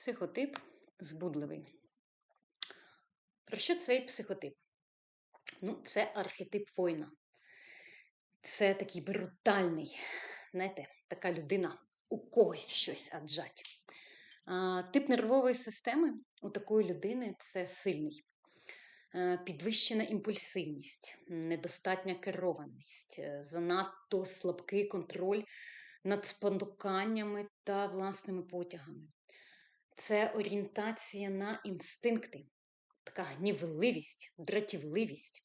Психотип збудливий. Про що цей психотип? Ну, це архетип воїна. Це такий брутальний, знаєте, така людина у когось щось аджать. А, Тип нервової системи у такої людини це сильний, е, підвищена імпульсивність, недостатня керованість, е, занадто слабкий контроль над спонуканнями та власними потягами це орієнтація на інстинкти, така гнівливість, дратівливість.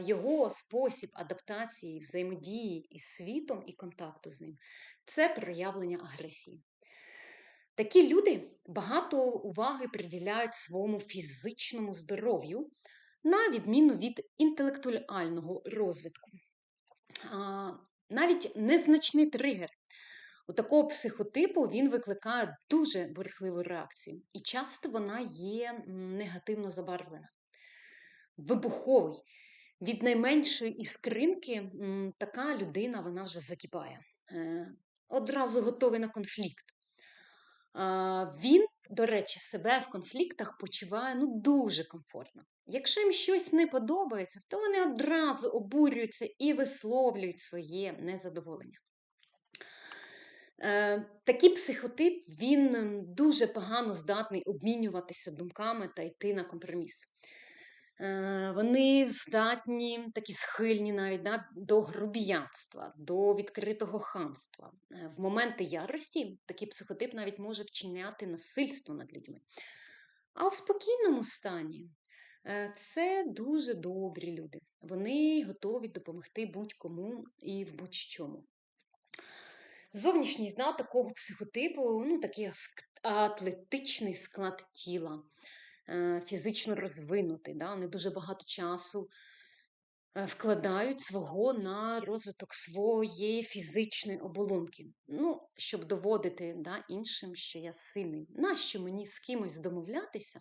Його спосіб адаптації, взаємодії із світом і контакту з ним це проявлення агресії. Такі люди багато уваги приділяють своєму фізичному здоров'ю, на відміну від інтелектуального розвитку. Навіть незначний тригер у такого психотипу він викликає дуже бурхливу реакцію, і часто вона є негативно забарвлена. Вибуховий. Від найменшої іскринки така людина вона вже закипає. Е, одразу готовий на конфлікт. Він, до речі, себе в конфліктах почуває ну, дуже комфортно. Якщо їм щось не подобається, то вони одразу обурюються і висловлюють своє незадоволення. Е, такий психотип він дуже погано здатний обмінюватися думками та йти на компроміс. Е, вони здатні, такі схильні навіть да, до грубіянства, до відкритого хамства. Е, в моменти ярості такий психотип навіть може вчиняти насильство над людьми. А в спокійному стані це дуже добрі люди. Вони готові допомогти будь-кому і в будь-чому. Зовнішність да, такого психотипу, ну, такий атлетичний склад тіла, е, фізично розвинутий. Да, Вони дуже багато часу е, вкладають свого на розвиток своєї фізичної оболонки. Ну, щоб доводити да, іншим, що я сильний. Нащо мені з кимось домовлятися?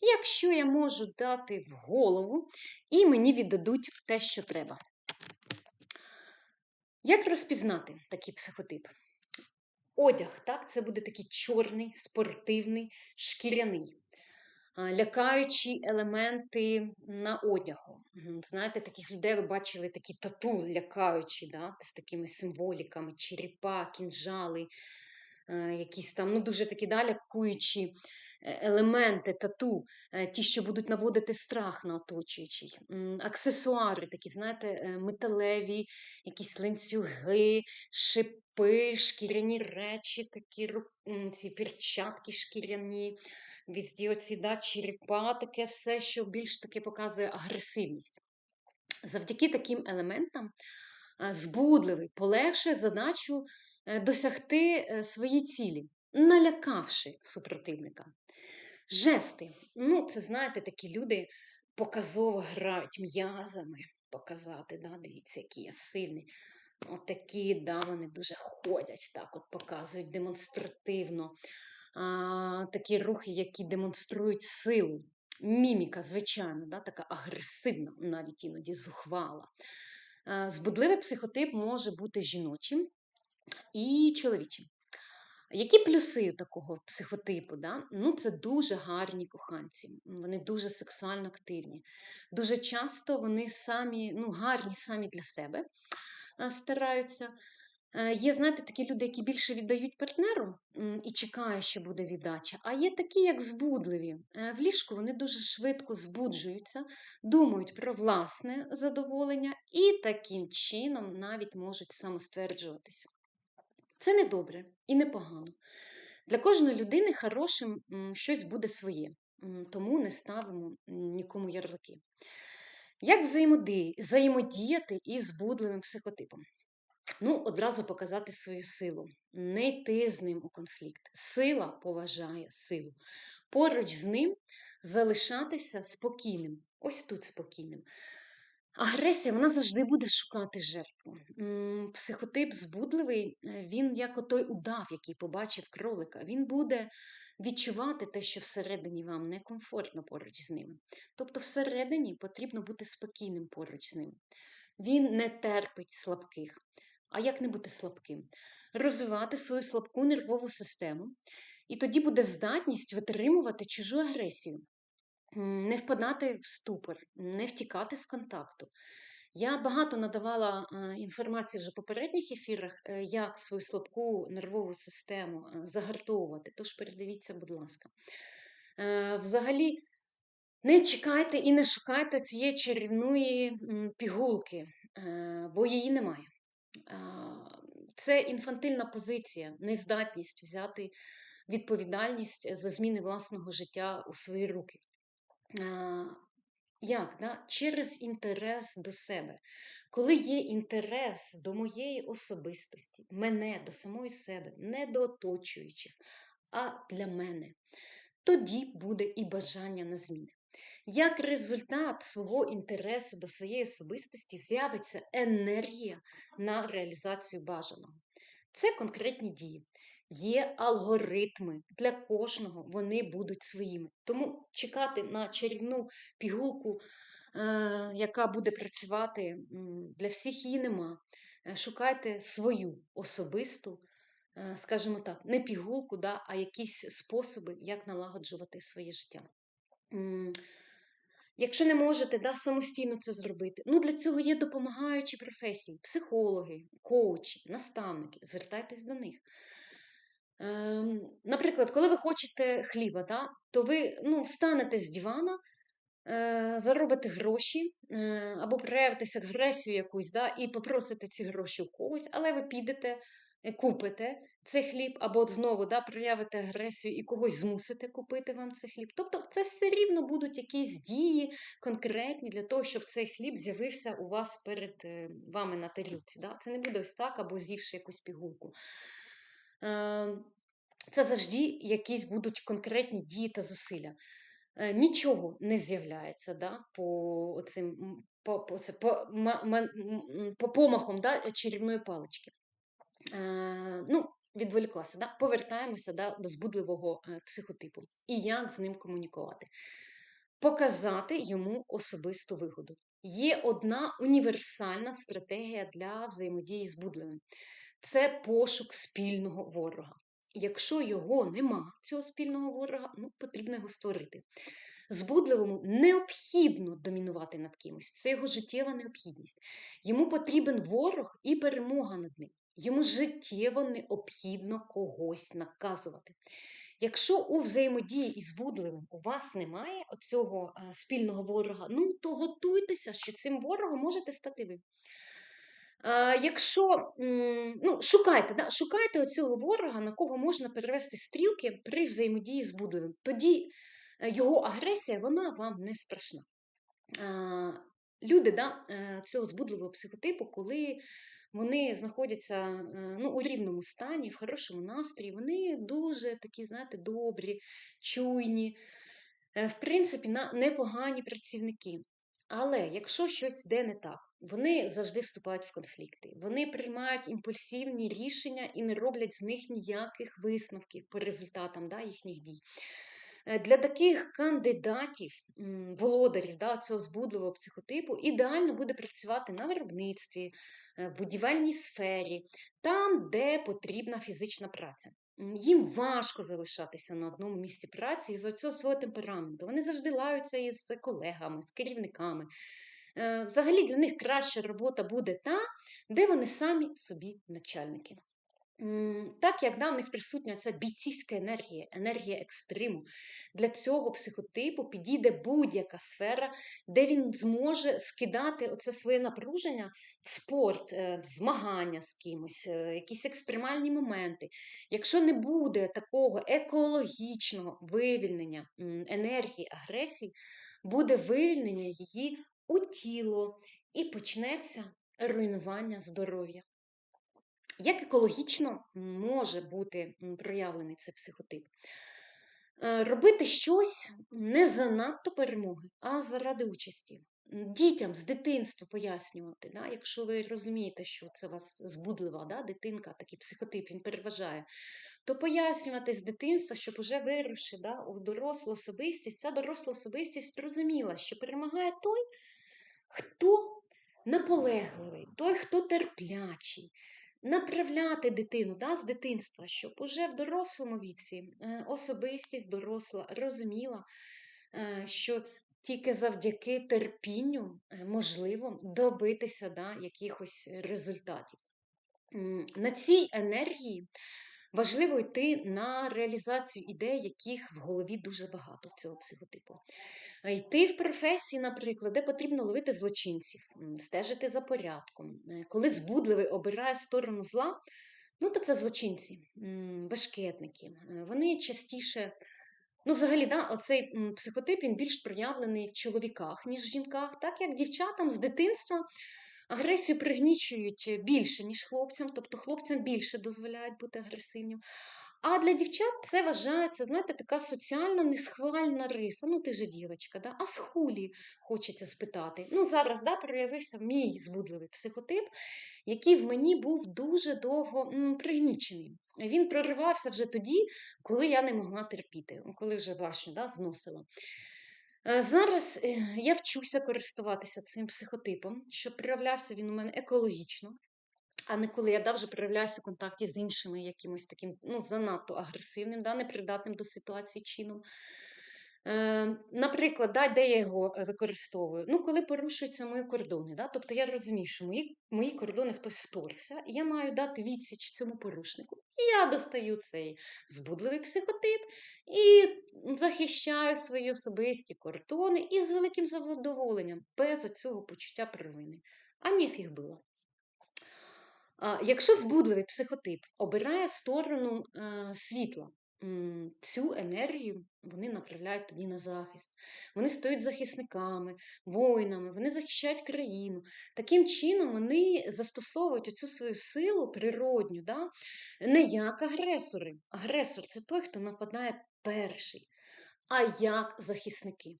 Якщо я можу дати в голову і мені віддадуть те, що треба. Як розпізнати такий психотип? Одяг, так, це буде такий чорний, спортивний, шкіряний, лякаючі елементи на одягу. Знаєте, таких людей ви бачили такі тату лякаючі, да, з такими символіками, черепа, кінжали, якісь там, ну, дуже такі да, лякуючі Е, елементи тату, е, ті, що будуть наводити страх на оточуючий, аксесуари, такі, знаєте, е, металеві, якісь ланцюги, шипи, шкіряні речі, такі ці перчатки шкіряні, да, черепа, таке все, що більш таки показує агресивність. Завдяки таким елементам збудливий полегшує задачу досягти свої цілі, налякавши супротивника. Жести. Ну, це, знаєте, такі люди показово грають м'язами показати. да, Дивіться, який я сильний. Отакі, да, вони дуже ходять, так от показують демонстративно. А, Такі рухи, які демонструють силу. Міміка, звичайно, да, така агресивна, навіть іноді зухвала. Збудливий психотип може бути жіночим і чоловічим. Які плюси такого психотипу? Да? Ну, Це дуже гарні коханці, вони дуже сексуально активні. Дуже часто вони самі ну, гарні самі для себе стараються. Е, є, знаєте, такі люди, які більше віддають партнеру і чекають, що буде віддача. А є такі, як збудливі. Е, в ліжку вони дуже швидко збуджуються, думають про власне задоволення і таким чином навіть можуть самостверджуватися. Це не добре і не погано. Для кожної людини хорошим щось буде своє, тому не ставимо нікому ярлики. Як взаємодіяти із збудливим психотипом? Ну, одразу показати свою силу, не йти з ним у конфлікт. Сила поважає силу. Поруч з ним залишатися спокійним. Ось тут спокійним. Агресія вона завжди буде шукати жертву. Психотип збудливий, е, він як отой удав, який побачив кролика, він буде відчувати те, що всередині вам некомфортно поруч з ним. Тобто, всередині потрібно бути спокійним поруч з ним. Він не терпить слабких. А як не бути слабким? Розвивати свою слабку нервову систему, і тоді буде здатність витримувати чужу агресію, не впадати в ступор, не втікати з контакту. Я багато надавала е, інформації вже в попередніх ефірах, е, як свою слабку нервову систему е, загартовувати. Тож передивіться, будь ласка. Взагалі, не чекайте і не шукайте цієї чарівної пігулки, бо її немає. Це інфантильна позиція, нездатність взяти відповідальність за зміни власного життя у свої руки. Як? Да? Через інтерес до себе. Коли є інтерес до моєї особистості, мене, до самої себе, не до оточуючих, а для мене, тоді буде і бажання на зміни. Як результат свого інтересу до своєї особистості з'явиться енергія на реалізацію бажаного. Це конкретні дії. Є алгоритми для кожного, вони будуть своїми. Тому чекати на чарівну пігулку, е, яка буде працювати для всіх її нема. Е, шукайте свою особисту, е, скажімо так, не пігулку, да, а якісь способи, як налагоджувати своє життя. Якщо не можете да, самостійно це зробити, ну для цього є допомагаючі професії, психологи, коучі, наставники. Звертайтесь до них. Ем, наприклад, коли ви хочете хліба, да, то ви ну, встанете з дивана, е, заробите гроші е, або проявитеся агресію якусь да, і попросите ці гроші у когось, але ви підете, е, купите цей хліб, або знову да, проявите агресію і когось змусите купити вам цей хліб. Тобто це все рівно будуть якісь дії конкретні для того, щоб цей хліб з'явився у вас перед вами на тарілці. Да? Це не буде ось так, або з'ївши якусь пігулку. Ем, це завжди якісь будуть конкретні дії та зусилля. Е, нічого не з'являється да, по цим, по, по, це, по, по помахам да, чарівної палички. Е, ну, Відволіклася, да? повертаємося да, до збудливого е, психотипу. І як з ним комунікувати? Показати йому особисту вигоду. Є одна універсальна стратегія для взаємодії з будливим це пошук спільного ворога. Якщо його нема, цього спільного ворога, ну, потрібно його створити. Збудливому необхідно домінувати над кимось, це його життєва необхідність. Йому потрібен ворог і перемога над ним. Йому життєво необхідно когось наказувати. Якщо у взаємодії із будливим у вас немає оцього спільного ворога, ну то готуйтеся, що цим ворогом можете стати ви. Якщо ну, шукайте да, шукайте оцього ворога, на кого можна перевести стрілки при взаємодії з будливим. Тоді е, його агресія вона вам не страшна. Люди да, е, цього збудливого психотипу, коли вони знаходяться е, ну, у рівному стані, в хорошому настрої, вони дуже такі, знаєте, добрі, чуйні, в принципі, непогані працівники. Але якщо щось йде не так, вони завжди вступають в конфлікти. Вони приймають імпульсивні рішення і не роблять з них ніяких висновків по результатам да, їхніх дій. Е, для таких кандидатів, володарів да, цього збудливого психотипу, ідеально буде працювати на виробництві, е, в будівельній сфері, там, де потрібна фізична праця. Їм важко залишатися на одному місці праці із-за цього свого темпераменту. Вони завжди лаються із колегами, з керівниками. Е, взагалі для них краща робота буде та, де вони самі собі начальники. Так як да, в них присутня ця бійцівська енергія, енергія екстриму. Для цього психотипу підійде будь-яка сфера, де він зможе скидати оце своє напруження в спорт, е, в змагання з кимось, е, якісь екстремальні моменти. Якщо не буде такого екологічного вивільнення енергії, агресії, буде вивільнення її у тіло і почнеться руйнування здоров'я. Як екологічно може бути проявлений цей психотип? Е, робити щось не занадто перемоги, а заради участі. Дітям з дитинства пояснювати, да, якщо ви розумієте, що це вас збудлива да, дитинка, такий психотип, він переважає, то пояснювати з дитинства, щоб уже вируши да, у дорослу особистість, ця доросла особистість розуміла, що перемагає той, хто наполегливий, той, хто терплячий, направляти дитину да, з дитинства, щоб уже в дорослому віці е, особистість доросла розуміла, е, що тільки завдяки терпінню е, можливо добитися да, якихось результатів. На цій енергії важливо йти на реалізацію ідей, яких в голові дуже багато цього психотипу. Йти в професії, наприклад, де потрібно ловити злочинців, стежити за порядком. Е, коли збудливий обирає сторону зла, ну то це злочинці, бешкетники. Е, вони частіше. Ну, взагалі, да, оцей психотип він більш проявлений в чоловіках, ніж в жінках, так як дівчатам з дитинства агресію пригнічують більше, ніж хлопцям, тобто хлопцям більше дозволяють бути агресивним. А для дівчат це вважається, знаєте, така соціальна несхвальна риса. Ну, ти же дівчинка, да? а з хулі хочеться спитати. Ну, зараз да, проявився мій збудливий психотип, який в мені був дуже довго м, пригнічений. Він проривався вже тоді, коли я не могла терпіти, коли вже бачу, да, зносила. Е, зараз е, я вчуся користуватися цим психотипом, щоб проявлявся він у мене екологічно, а не коли я давже проявляюся у контакті з іншими якимось таким ну, занадто агресивним, да, непридатним до ситуації чином. Е, Наприклад, да, де я його використовую? Ну, коли порушуються мої кордони. Да? Тобто я розумію, що мої мої кордони хтось вторгся, я маю дати відсіч цьому порушнику. І я достаю цей збудливий психотип і захищаю свої особисті кордони і з великим задоволенням, без оцього почуття провини. А ніфіг було. Якщо збудливий психотип обирає сторону е, світла, цю енергію вони направляють тоді на захист. Вони стають захисниками, воїнами, вони захищають країну. Таким чином вони застосовують оцю свою силу природню, да? не як агресори. Агресор це той, хто нападає перший, а як захисники.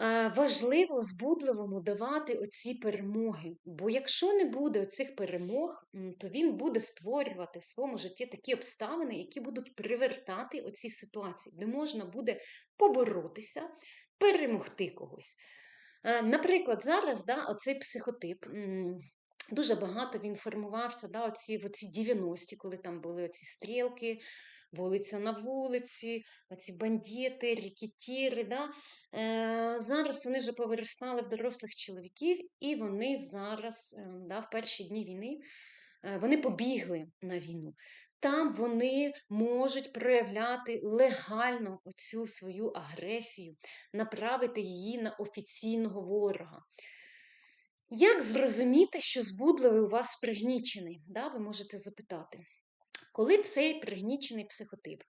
Е, важливо збудливому давати оці перемоги. Бо якщо не буде оцих перемог, то він буде створювати в своєму житті такі обставини, які будуть привертати оці ситуації, де можна буде поборотися, перемогти когось. Е, наприклад, зараз да, оцей психотип. Дуже багато він формувався да, оці, оці 90-ті, коли там були оці стрілки, вулиця на вулиці, оці бандити, рікетіри. Да? Е, Зараз вони вже повиростали в дорослих чоловіків, і вони зараз, е, да, в перші дні війни, е, вони побігли на війну. Там вони можуть проявляти легально оцю свою агресію, направити її на офіційного ворога. Як зрозуміти, що збудливий у вас пригнічений? Да, Ви можете запитати. Коли цей пригнічений психотип?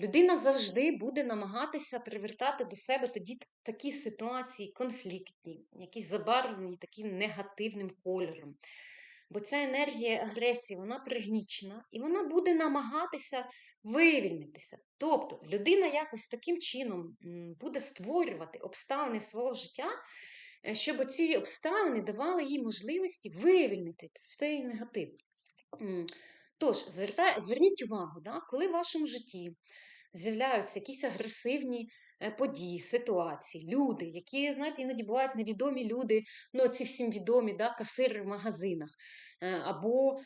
Людина завжди буде намагатися привертати до себе тоді такі ситуації конфліктні, якісь забарвлені таким негативним кольором. Бо ця енергія агресії, вона пригнічена, і вона буде намагатися вивільнитися. Тобто людина якось таким чином буде створювати обставини свого життя, е, щоб ці обставини давали їй можливості вивільнити цей негатив. Тож, зверніть увагу, да, коли в вашому житті з'являються якісь агресивні е, події, ситуації, люди, які, знаєте, іноді бувають невідомі люди, ну, ці всім відомі, да, касири в магазинах, е, або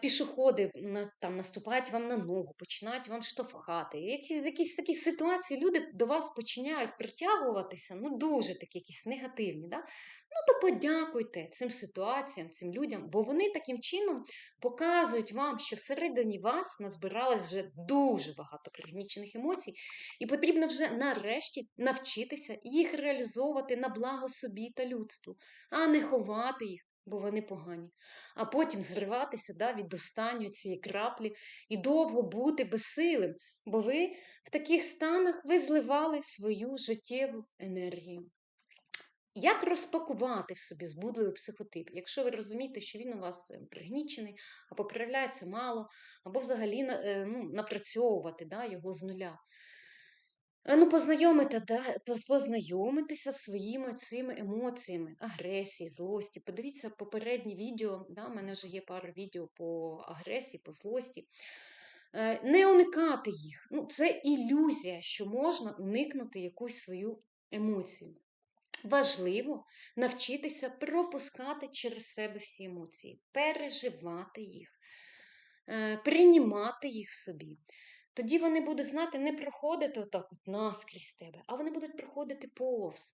пішоходи там наступають вам на ногу, починають вам штовхати. Якісь, якісь такі ситуації люди до вас починають притягуватися, ну дуже такі якісь негативні. Да? Ну, то подякуйте цим ситуаціям, цим людям, бо вони таким чином показують вам, що всередині вас назбиралось вже дуже багато пригнічених емоцій, і потрібно вже нарешті навчитися їх реалізовувати на благо собі та людству, а не ховати їх бо вони погані. А потім зриватися да, від останньої цієї краплі і довго бути безсилим, бо ви в таких станах ви зливали свою життєву енергію. Як розпакувати в собі збудливий психотип, якщо ви розумієте, що він у вас е, пригнічений, або проявляється мало, або взагалі е, ну, напрацьовувати да, його з нуля? Ну, познайомити, да, познайомитися зі своїми цими емоціями, агресії, злості. Подивіться попереднє відео, да, у мене вже є пара відео по агресії, по злості. Е, не уникати їх. Ну, Це ілюзія, що можна уникнути якусь свою емоцію. важливо навчитися пропускати через себе всі емоції, переживати їх, е, приймати їх в собі. Тоді вони будуть, знати, не проходити отак от наскрізь тебе, а вони будуть проходити повз.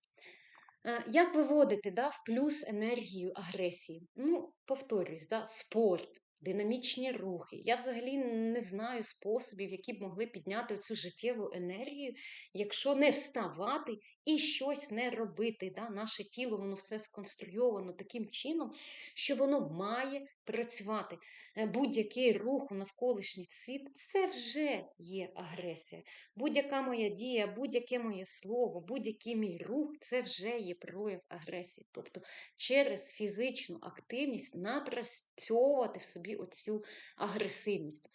Е, як виводити да, в плюс енергію агресії? Ну, повторюсь, да, спорт, динамічні рухи. Я взагалі не знаю способів, які б могли підняти цю життєву енергію, якщо не вставати і щось не робити. Да? Наше тіло, воно все сконструйовано таким чином, що воно має працювати. Е, будь-який рух у навколишній світ це вже є агресія. Будь-яка моя дія, будь-яке моє слово, будь-який мій рух це вже є прояв агресії. Тобто через фізичну активність напрацьовувати в собі оцю агресивність,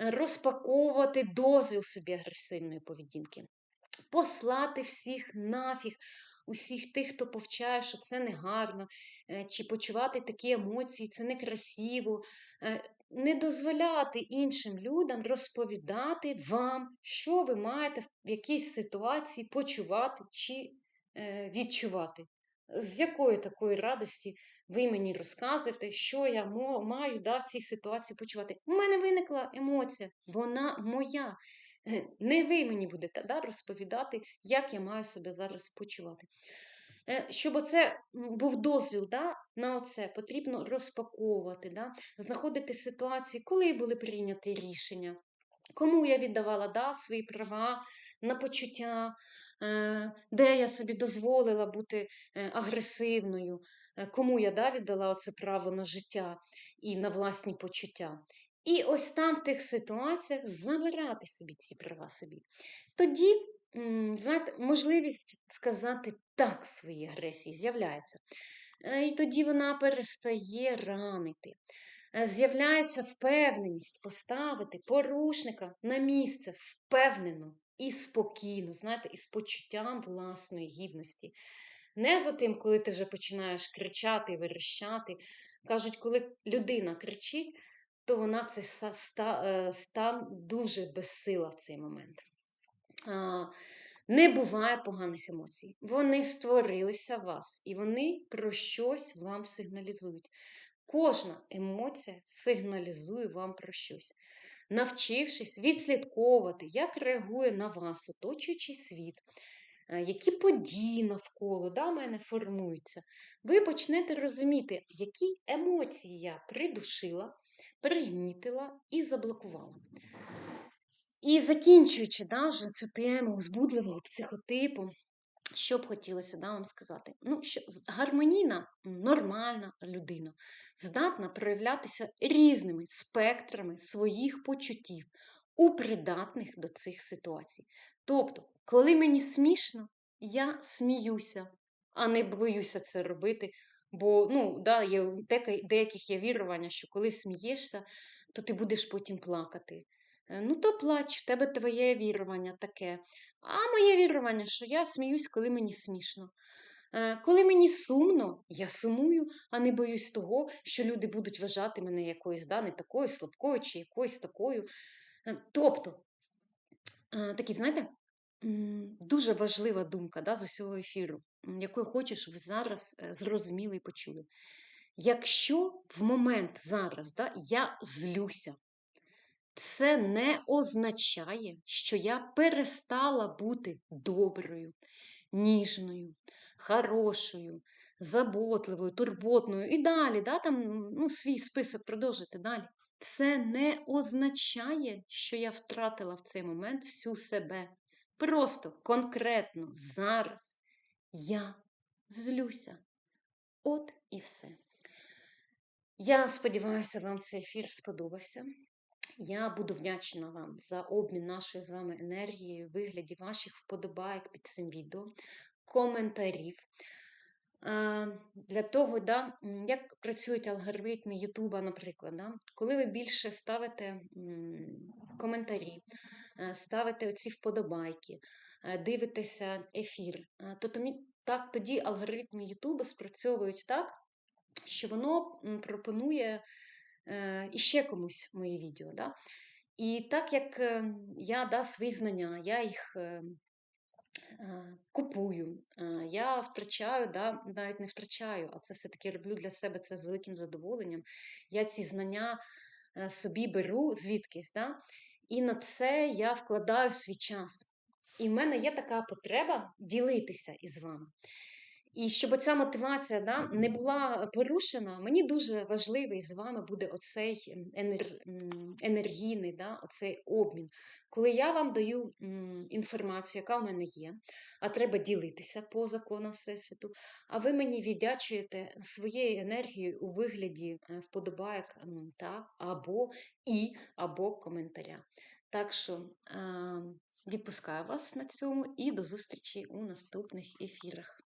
е, розпаковувати дозвіл собі агресивної поведінки послати всіх нафіг, усіх тих, хто повчає, що це негарно, е, чи почувати такі емоції, це некрасиво. Е, не дозволяти іншим людям розповідати вам, що ви маєте в якійсь ситуації почувати чи е, відчувати. З якої такої радості ви мені розказуєте, що я маю да, в цій ситуації почувати? У мене виникла емоція, вона моя. Не ви мені будете да, розповідати, як я маю себе зараз почувати. Е, щоб оце був дозвіл да, на оце, потрібно розпаковувати, да, знаходити ситуації, коли були прийняті рішення, кому я віддавала да, свої права на почуття, е, де я собі дозволила бути е, агресивною, кому я да, віддала це право на життя і на власні почуття. І ось там в тих ситуаціях забирати собі ці права собі. Тоді, знаєте, можливість сказати так своїй агресії з'являється. Е, і тоді вона перестає ранити. Е, з'являється впевненість поставити порушника на місце впевнено і спокійно, знаєте, і з почуттям власної гідності. Не за тим, коли ти вже починаєш кричати верещати. Кажуть, коли людина кричить, то вона цей е, стан дуже безсила в цей момент. Не буває поганих емоцій. Вони створилися в вас, і вони про щось вам сигналізують. Кожна емоція сигналізує вам про щось. Навчившись відслідковувати, як реагує на вас оточуючий світ, е, які події навколо да, мене формуються, ви почнете розуміти, які емоції я придушила, пригнітила і заблокувала. І закінчуючи да, вже цю тему збудливого психотипу, що б хотілося да, вам сказати? Ну, що Гармонійна, нормальна людина здатна проявлятися різними спектрами своїх почуттів у придатних до цих ситуацій. Тобто, коли мені смішно, я сміюся, а не боюся це робити, Бо ну, да, є деяких є вірування, що коли смієшся, то ти будеш потім плакати. Е, ну, то плач, в тебе твоє вірування таке. А моє вірування, що я сміюсь, коли мені смішно. Е, коли мені сумно, я сумую, а не боюсь того, що люди будуть вважати мене якоюсь да, не такою слабкою чи якоюсь такою. Е, тобто, такі, знаєте, дуже важлива думка да, з усього ефіру яку я хочу, щоб ви зараз е, зрозуміли і почули. Якщо в момент зараз да, я злюся, це не означає, що я перестала бути доброю, ніжною, хорошою, заботливою, турботною і далі, да, там, ну, свій список продовжити далі. Це не означає, що я втратила в цей момент всю себе. Просто конкретно зараз я злюся. От і все. Я сподіваюся, вам цей ефір сподобався. Я буду вдячна вам за обмін нашою з вами енергією, вигляді ваших вподобайок під цим відео, коментарів. Для того, да, як працюють алгоритми Ютуба, наприклад, да, коли ви більше ставите коментарі, е, ставите оці вподобайки, дивитеся ефір, е, то так, тоді алгоритми Ютуба спрацьовують так, що воно пропонує е, іще комусь мої відео. Да? І так як я да, свої знання, я їх е, купую, е, я втрачаю, да, навіть не втрачаю, а це все-таки роблю для себе це з великим задоволенням. Я ці знання е, собі беру звідкись, да, і на це я вкладаю свій час. І в мене є така потреба ділитися із вами. І щоб ця мотивація да, не була порушена, мені дуже важливий з вами буде оцей енер... енергійний да, оцей обмін. Коли я вам даю інформацію, яка в мене є, а треба ділитися по законам Всесвіту, а ви мені віддячуєте своєю енергією у вигляді е, вподобайок та, або і, або коментаря. Так що е, відпускаю вас на цьому і до зустрічі у наступних ефірах.